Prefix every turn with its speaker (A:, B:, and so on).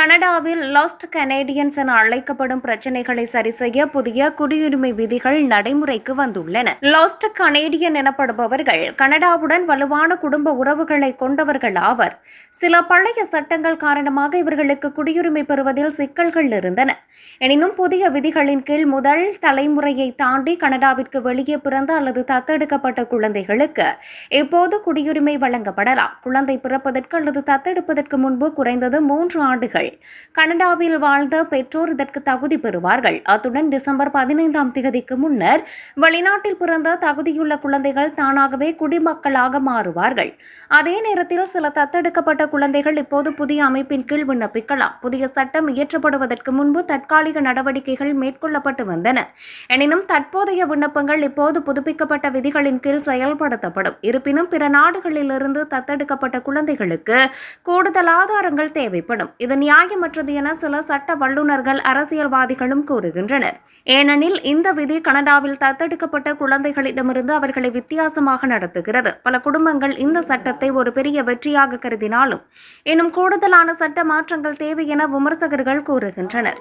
A: கனடாவில் last Canadians என அழைக்கப்படும் பிரச்சினைகளை சரி செய்ய புதிய குடியுரிமை விதிகள் நடைமுறைக்கு வந்துள்ளன. லாஸ்ட் கனேடியன் எனப்படுபவர்கள் கனடாவுடன் வலுவான குடும்ப உறவுகளை கொண்டவர்கள் ஆவர். சில பழைய சட்டங்கள் காரணமாக இவர்களுக்கு குடியுரிமை பெறுவதில் சிக்கல்கள் இருந்தன. எனினும் புதிய விதிகளின் கீழ் முதல் தலைமுறையை தாண்டி கனடாவிற்கு வெளியே பிறந்த அல்லது தத்தெடுக்கப்பட்ட குழந்தைகளுக்கு இப்போது குடியுரிமை வழங்கப்படலாம். குழந்தை பிறப்பதற்கு அல்லது தத்தெடுப்பதற்கு முன்பு குறைந்தது மூன்று ஆண்டுகள். கனடாவில் வாழ்ந்த பெற்றோர் இதற்கு தகுதி பெறுவார்கள். அத்துடன் டிசம்பர் பதினைந்தாம் தேதிக்கு முன்னர் வெளிநாட்டில் பிறந்த தகுதியுள்ள குழந்தைகள் தானாகவே குடிமக்களாக மாறுவார்கள். அதே நேரத்தில் சில தத்தெடுக்கப்பட்ட குழந்தைகள் இப்போது புதிய அமைப்பின் கீழ் விண்ணப்பிக்கலாம். புதிய சட்டம் இயற்றப்படுவதற்கு முன்பு தற்காலிக நடவடிக்கைகள் மேற்கொள்ளப்பட்டு வந்தன. எனினும் தற்போதைய விண்ணப்பங்கள் இப்போது புதுப்பிக்கப்பட்ட விதிகளின் கீழ் செயல்படுத்தப்படும். இருப்பினும் பிற நாடுகளிலிருந்து தத்தெடுக்கப்பட்ட குழந்தைகளுக்கு கூடுதல் ஆதாரங்கள் தேவைப்படும். இது நியாயமற்றது என சில சட்ட வல்லுநர்கள் அரசியல்வாதிகளும் கூறுகின்றனர். ஏனெனில் இந்த விதி கனடாவில் தத்தெடுக்கப்பட்ட குழந்தைகளிடமிருந்து அவர்களை வித்தியாசமாக நடத்துகிறது. பல குடும்பங்கள் இந்த சட்டத்தை ஒரு பெரிய வெற்றியாக கருதினாலும் இன்னும் கூடுதலான சட்ட மாற்றங்கள் தேவை என விமர்சகர்கள் கூறுகின்றனர்.